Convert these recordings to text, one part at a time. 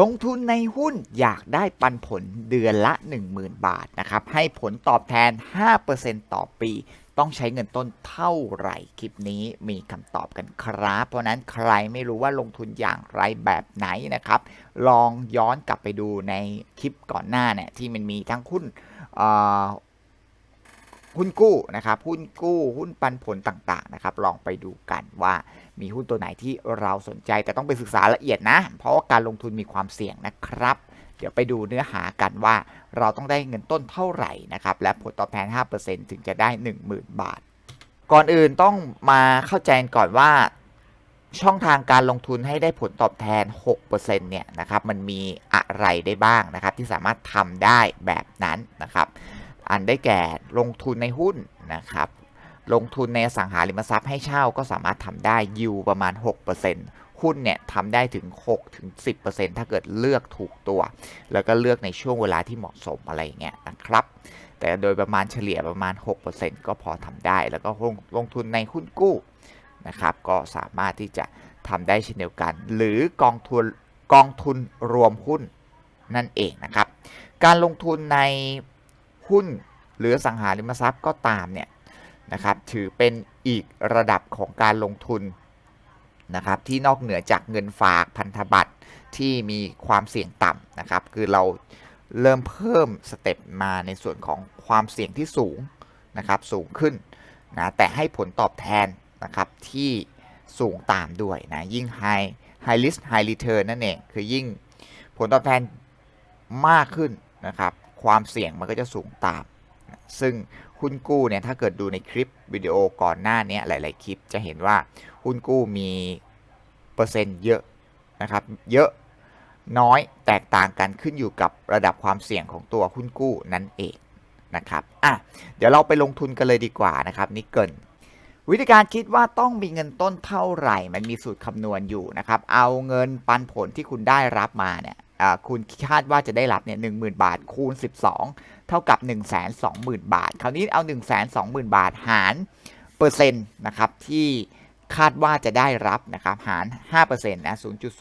ลงทุนในหุ้นอยากได้ปันผลเดือนละ 10,000 บาทนะครับ ให้ผลตอบแทน 5%ต่อปี ต้องใช้เงินต้นเท่าไหร่ คลิปนี้มีคำตอบกันครับ เพราะนั้นใครไม่รู้ว่าลงทุนอย่างไรแบบไหนนะครับ ลองย้อนกลับไปดูในคลิปก่อนหน้าเนี่ยที่มันมีทั้งหุ้น หุ้นกู้นะครับหุ้นกู้หุ้นปันผลต่างๆนะครับลองไปดูกันว่ามีหุ้นตัวไหนที่เราสนใจแต่ต้องไปศึกษาละเอียดนะ เพราะว่าการลงทุนมีความเสี่ยงนะครับ เดี๋ยวไปดูเนื้อหากันว่าเราต้องได้เงินต้นเท่าไหร่นะครับและผลตอบแทน 5%ถึงจะได้ 10,000 บาท ก่อนอื่นต้องมาเข้าใจก่อนว่าช่องทางการลงทุนให้ได้ผลตอบแทน 6%เนี่ยนะครับมันมีอะไรได้บ้างนะครับที่สามารถทำได้แบบนั้นนะครับ อันได้แก่ลงทุนในหุ้นนะครับ ลงทุนในสังหาริมทรัพย์ให้เช่าก็สามารถทำได้ยิวประมาณ 6%หุ้นเนี่ยทำได้ถึง6-10%ถ้าเกิดเลือกถูกตัว แล้วก็เลือกในช่วงเวลาที่เหมาะสมอะไรอย่างเงี้ยนะครับ แต่โดยประมาณเฉลี่ยประมาณ 6%ก็พอทำได้ แล้วก็ลงลงทุนในหุ้นกู้นะครับก็สามารถที่จะทำได้เช่นเดียวกัน หรือกองทุนกองทุนรวมหุ้นนั่นเองนะครับ การลงทุนใน หุ้นหรือสังหาริมทรัพย์ก็ตามเนี่ยนะครับถือเป็นอีกระดับของการลงทุนนะครับที่นอกเหนือจากเงินฝากพันธบัตรที่มีความเสี่ยงต่ำนะครับคือเราเริ่มเพิ่มสเต็ปมาในส่วนของความเสี่ยงที่สูงนะครับสูงขึ้นนะแต่ให้ผลตอบแทนนะครับที่สูงตามด้วยนะยิ่ง high high risk high return นั่นเอง คือยิ่งผลตอบแทนมากขึ้นนะครับ ความเสี่ยงมันก็จะสูงตาม ซึ่งหุ้นกู้เนี่ยถ้าเกิดดูในคลิปวิดีโอก่อนหน้านี้หลาย ๆ คลิปจะเห็นว่าหุ้นกู้มีเปอร์เซ็นต์เยอะนะครับเยอะน้อยแตกต่างกันขึ้นอยู่กับระดับความเสี่ยงของตัวหุ้นกู้นั่นเองนะครับอะเดี๋ยวเราไปลงทุนกันเลยดีกว่านะครับนี่เกินวิธีการคิดว่าต้องมีเงินต้นเท่าไหร่ มันมีสูตรคำนวณอยู่นะครับ เอาเงินปันผลที่คุณได้รับมาเนี่ย คุณคาดว่าจะได้รับเนี่ยหนึ่งหมื่นบาทคูณ 12 เท่ากับ 1 2 0 0 0 0 บาท คราวนี้เอา 1 2 0 0 0 0 บาทหารเปอร์เซ็นต์นะครับที่คาดว่าจะได้รับนะครับหาร 5%นะ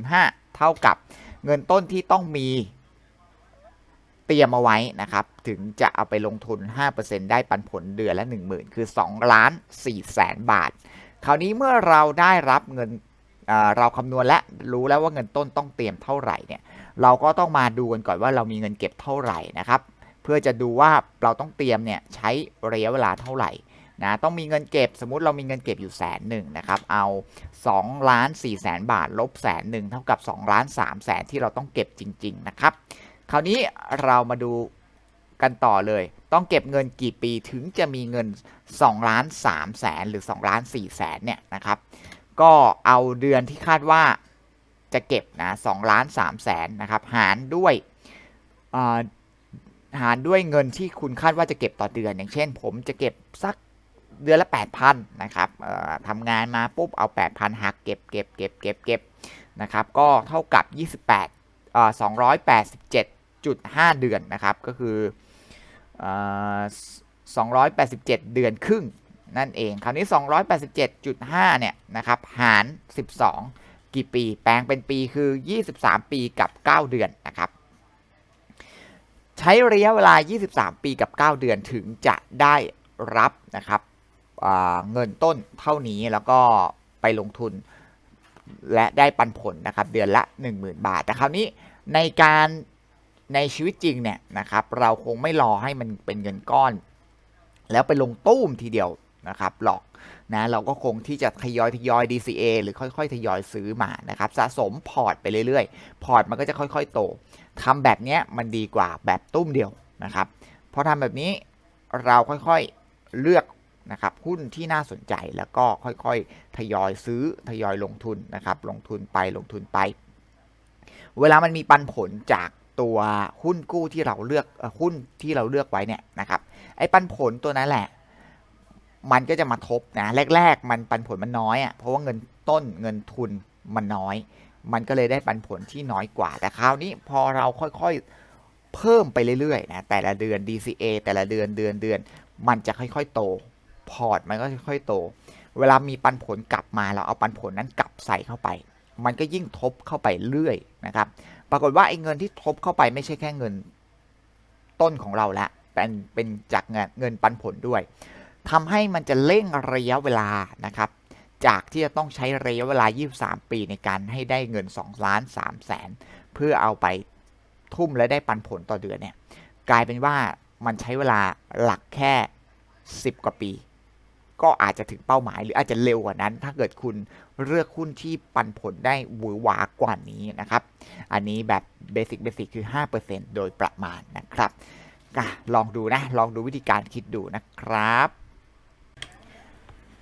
0.05 เท่ากับเงินต้นที่ต้องมีเตรียมเอาไว้นะครับ ถึงจะเอาไปลงทุน 5%ได้ปันผลเดือนละ 10,000 คือ2ล้าน4แสนบาท คราวนี้เมื่อเราได้รับเงินเเราคำนวณและรู้แล้วว่าเงินต้นต้องเตรียมเท่าไหร่เนี่ย เราก็ต้องมาดูกันก่อนว่าเรามีเงินเก็บเท่าไหร่นะครับ เพื่อจะดูว่าเราต้องเตรียมเนี่ยใช้ระยะเวลาเท่าไหร่นะต้องมีเงินเก็บสมมติเรามีเงินเก็บอยู่แสนหนึ่งนะครับ เอา2ล้าน4แสนบาท ลบแสนหนึ่งเท่ากับ2ล้าน3แสนที่เราต้องเก็บจริง ๆ นะครับ คราวนี้เรามาดูกันต่อเลย ต้องเก็บเงินกี่ปีถึงจะมีเงิน2ล้าน3แสนหรือ2ล้าน4แสนเนี่ยนะครับ ก็เอาเดือนที่คาดว่า จะเก็บนะ2ล้าน3แสนนะครับหารด้วยหารด้วยเงินที่คุณคาดว่าจะเก็บต่อเดือน อย่างเช่น ผมจะเก็บสักเดือนละ 8,000นะครับทำงานมาปุ๊บเอา 8,000หักเก็บเก็บเก็บเก็บเก็บนะครับก็เท่ากับ 28เอ่อ287.5 เดือนนะครับก็คือเอ่อ287 เดือนครึ่งนั่นเอง คราวนี้ 287.5เนี่ยนะครับหาร 12 กี่ปี แปลงเป็นปีคือ 23 ปีกับ 9 เดือนนะครับ ใช้ระยะเวลา 23 ปีกับ 9 เดือนถึงจะได้รับนะครับเงินต้นเท่านี้แล้วก็ไปลงทุน และได้ปันผลนะครับ เดือนละ 10,000 บาทแต่คราวนี้ในการในชีวิตจริงเนี่ยนะครับ เราคงไม่รอให้มันเป็นเงินก้อน แล้วไปลงตู้มทีเดียวนะครับหรอก นะเราก็คงที่จะทยอยทยอย DCA หรือค่อยๆ ทยอยซื้อมานะครับสะสมพอร์ตไปเรื่อยๆ พอร์ตมันก็จะค่อยๆ โตทำแบบเนี้ยมันดีกว่าแบบตุ้มเดียวนะครับพอทำแบบนี้เราค่อยๆเลือกนะครับหุ้นที่น่าสนใจแล้วก็ค่อยๆ ทยอยซื้อทยอยลงทุนนะครับลงทุนไปลงทุนไป เวลามันมีปันผลจากตัวหุ้นกู้ที่เราเลือกหุ้นที่เราเลือกไว้เนี่ยนะครับไอ้ปันผลตัวนั้นแหละ มันก็จะมาทบนะแรก ๆ มันปันผลมันน้อยอะ่ะเพราะว่าเงินต้นเงินทุนมันน้อย มันก็เลยได้ปันผลที่น้อยกว่า แต่คราวนี้พอเราค่อยๆเพิ่มไปเรื่อยๆนะแต่ละเดือน DCA แต่ละเดือนเดือนเดือน มันจะค่อยๆโต พอร์ตมันก็ค่อยๆโต เวลามีปันผลกลับมาเราเอาปันผลนั้นกลับใส่เข้าไป มันก็ยิ่งทบเข้าไปเรื่อยนะครับ ปรากฏว่าไอ้เงินที่ทบเข้าไปไม่ใช่แค่เงินต้นของเราล้วเป็นเป็นจากเงินเงินปันผลด้วย ทำให้มันจะเร่งระยะเวลานะครับ จากที่จะต้องใช้ระยะเวลา 23 ปีในการให้ได้เงิน 2 ล้าน3แสนเพื่อเอาไปทุ่มและได้ปันผลต่อเดือนเนี่ยกลายเป็นว่ามันใช้เวลาหลักแค่ 10 กว่าปี ก็อาจจะถึงเป้าหมายหรืออาจจะเร็วกว่านั้น ถ้าเกิดคุณเลือกหุ้นที่ปันผลได้หวือหวากว่านี้นะครับ อันนี้แบบเบสิกเบสิกคือ 5%โดยประมาณนะครับลองดูนะ ลองดูวิธีการคิดดูนะครับ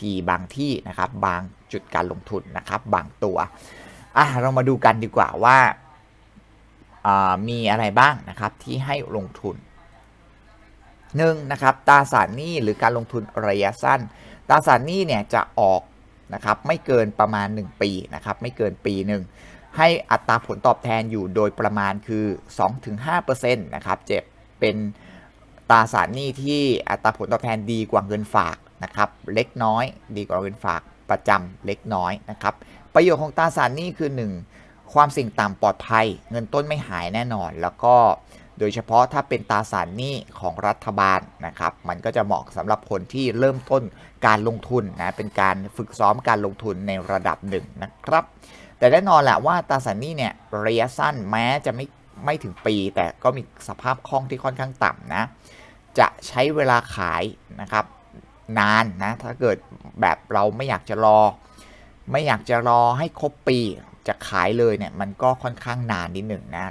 ทีบางที่นะครับ บางจุดการลงทุนนะครับบางตัวอะเรามาดูกันดีกว่าว่ามีอะไรบ้างนะครับที่ให้ลงทุนหนึ่งนะครับตราสารหนี้หรือการลงทุนระยะสั้นตราสารหนี้เนี่ยจะออกนะครับไม่เกินประมาณ 1 ปีนะครับไม่เกินปีหนึ่งให้อัตราผลตอบแทนอยู่โดยประมาณคือ 2-5%นะครับเจะเป็นตราสารหนี้ที่อัตราผลตอบแทนดีกว่าเงินฝาก นะครับเล็กน้อย ดีกว่าเงินฝากประจำเล็กน้อยนะครับประโยชน์ของตราสารหนี้คือ 1 ความเสี่ยงต่ำปลอดภัย เงินต้นไม่หายแน่นอน แล้วก็โดยเฉพาะถ้าเป็นตราสารหนี้ของรัฐบาลนะครับ มันก็จะเหมาะสำหรับคนที่เริ่มต้นการลงทุนนะเป็นการฝึกซ้อมการลงทุนในระดับหนึ่งนะครับ แต่แน่นอนแหละว่าตราสารหนี้เนี่ยระยะสั้นแม้จะไม่ไม่ถึงปี แต่ก็มีสภาพคล่องที่ค่อนข้างต่ำนะจะใช้เวลาขายนะครับ นานนะ ถ้าเกิดแบบเราไม่อยากจะรอ ไม่อยากจะรอให้ครบปีจะขายเลยเนี่ยมันก็ค่อนข้างนานนิดหนึ่งนะ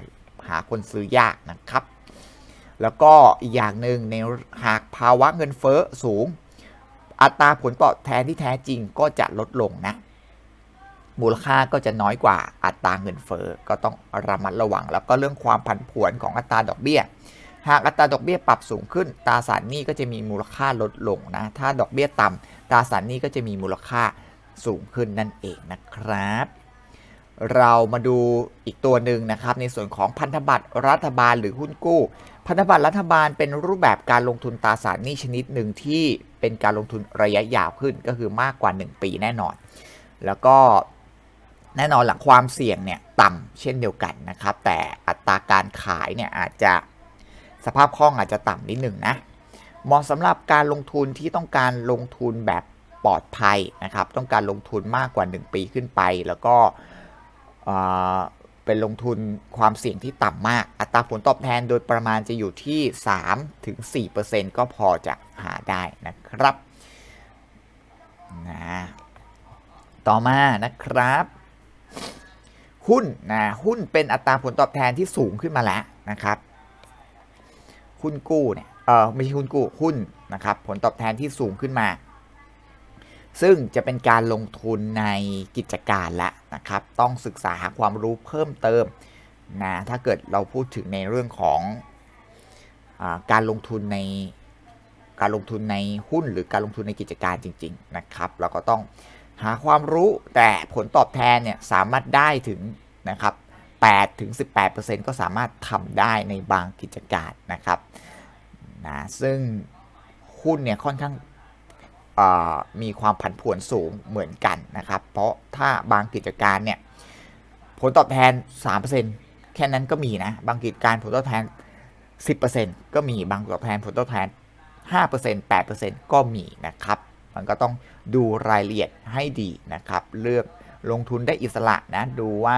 หาคนซื้อยากนะครับ แล้วก็อีกอย่างหนึ่งในหากภาวะเงินเฟ้อสูง อัตราผลตอบแทนที่แท้จริงก็จะลดลงนะ มูลค่าก็จะน้อยกว่าอัตราเงินเฟ้อก็ต้องระมัดระวัง แล้วก็เรื่องความผันผวนของอัตราดอกเบี้ย หากอัตราดอกเบี้ยปรับสูงขึ้นตราสารหนี้ก็จะมีมูลค่าลดลงนะ ถ้าดอกเบี้ยต่ำตราสารหนี้ก็จะมีมูลค่าสูงขึ้นนั่นเองนะครับ เรามาดูอีกตัวหนึ่งนะครับ ในส่วนของพันธบัตรรัฐบาลหรือหุ้นกู้ พันธบัตรรัฐบาลเป็นรูปแบบการลงทุนตราสารหนี้ชนิดหนึ่งที่เป็นการลงทุนระยะยาวขึ้นก็คือมากกว่า 1 ปีแน่นอน แล้วก็แน่นอนหลังความเสี่ยงเนี่ยต่ำเช่นเดียวกันนะครับ แต่อัตราการขายเนี่ยอาจจะ สภาพคล่องอาจจะต่ำนิดหนึ่งนะเหมาะสำหรับการลงทุนที่ต้องการลงทุนแบบปลอดภัยนะครับ ต้องการลงทุนมากกว่า 1 ปีขึ้นไป แล้วก็เป็นลงทุนความเสี่ยงที่ต่ำมาก อัตราผลตอบแทนโดยประมาณจะอยู่ที่ 3-4%ก็พอจะหาได้นะครับนะต่อมานะครับ หุ้นนะหุ้นเป็นอัตราผลตอบแทนที่สูงขึ้นมาแล้วนะครับ หุ้นกู้เนี่ยเออไม่ใช่หุ้นกู้หุ้นนะครับผลตอบแทนที่สูงขึ้นมา ซึ่งจะเป็นการลงทุนในกิจการละนะครับ ต้องศึกษาหาความรู้เพิ่มเติมนะถ้าเกิดเราพูดถึงในเรื่องของอการลงทุนในการลงทุนในหุ้นหรือการลงทุนในกิจการจริง ๆ นะครับ เราก็ต้องหาความรู้แต่ผลตอบแทนเนี่ยสามารถได้ถึงนะครับ 8ถึง18%ก็สามารถทำได้ในบางกิจการนะครับนะซึ่งหุ้นเนี่ยค่อนข้างมีความผันผวนสูงเหมือนกันนะครับ เพราะถ้าบางกิจการเนี่ยผลตอบแทน 3%แค่นั้นก็มีนะ บางกิจการผลตอบแทน 10%ก็มีบางตอบแทนผลตอบแทน 5% 8%ก็มีนะครับ มันก็ต้องดูรายละเอียดให้ดีนะครับ เลือกลงทุนได้อิสระนะ ดูว่า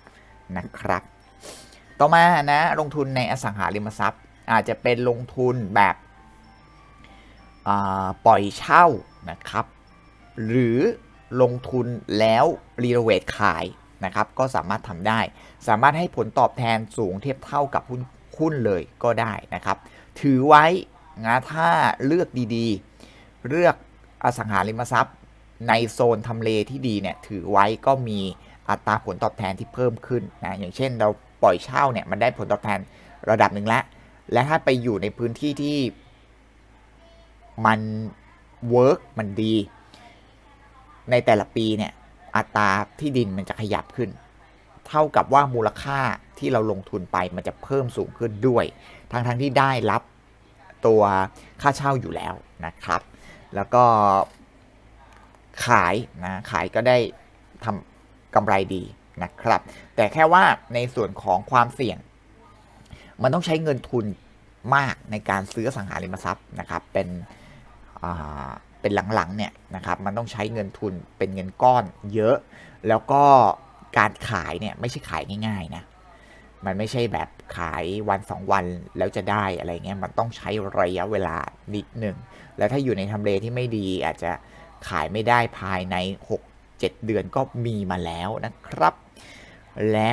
นะครับ ต่อมานะลงทุนในอสังหาริมทรัพย์ อาจจะเป็นลงทุนแบบปล่อยเช่านะครับ หรือลงทุนแล้วรีโนเวทขายนะครับ ก็สามารถทำได้ สามารถให้ผลตอบแทนสูงเทียบเท่ากับหุ้นหุ้นเลยก็ได้นะครับ ถือไว้นะถ้าเลือกดีๆ เลือกอสังหาริมทรัพย์ ในโซนทำเลที่ดีเนี่ยถือไว้ก็มี อัตราผลตอบแทนที่เพิ่มขึ้นนะอย่างเช่นเราปล่อยเช่าเนี่ยมันได้ผลตอบแทนระดับหนึ่งแล้วและถ้าไปอยู่ในพื้นที่ที่มันเวิร์กมันดี ในแต่ละปีเนี่ยอัตราที่ดินมันจะขยับขึ้น เท่ากับว่ามูลค่าที่เราลงทุนไปมันจะเพิ่มสูงขึ้นด้วย ทั้งทั้งที่ได้รับตัวค่าเช่าอยู่แล้วนะครับ แล้วก็ขายนะขายก็ได้ทำ กำไรดีนะครับ แต่แค่ว่าในส่วนของความเสี่ยง มันต้องใช้เงินทุนมากในการซื้อสังหาริมทรัพย์นะครับเป็นเป็นหลังๆเนี่ยนะครับมันต้องใช้เงินทุนเป็นเงินก้อนเยอะ แล้วก็การขายเนี่ยไม่ใช่ขายง่ายๆนะมันไม่ใช่แบบขายวันสองวันแล้วจะได้อะไรเงี้ยมันต้องใช้ระยะเวลานิดหนึ่ง แล้วถ้าอยู่ในทำเลที่ไม่ดีอาจจะขายไม่ได้ภายใน 7 เดือนก็มีมาแล้วนะครับ และ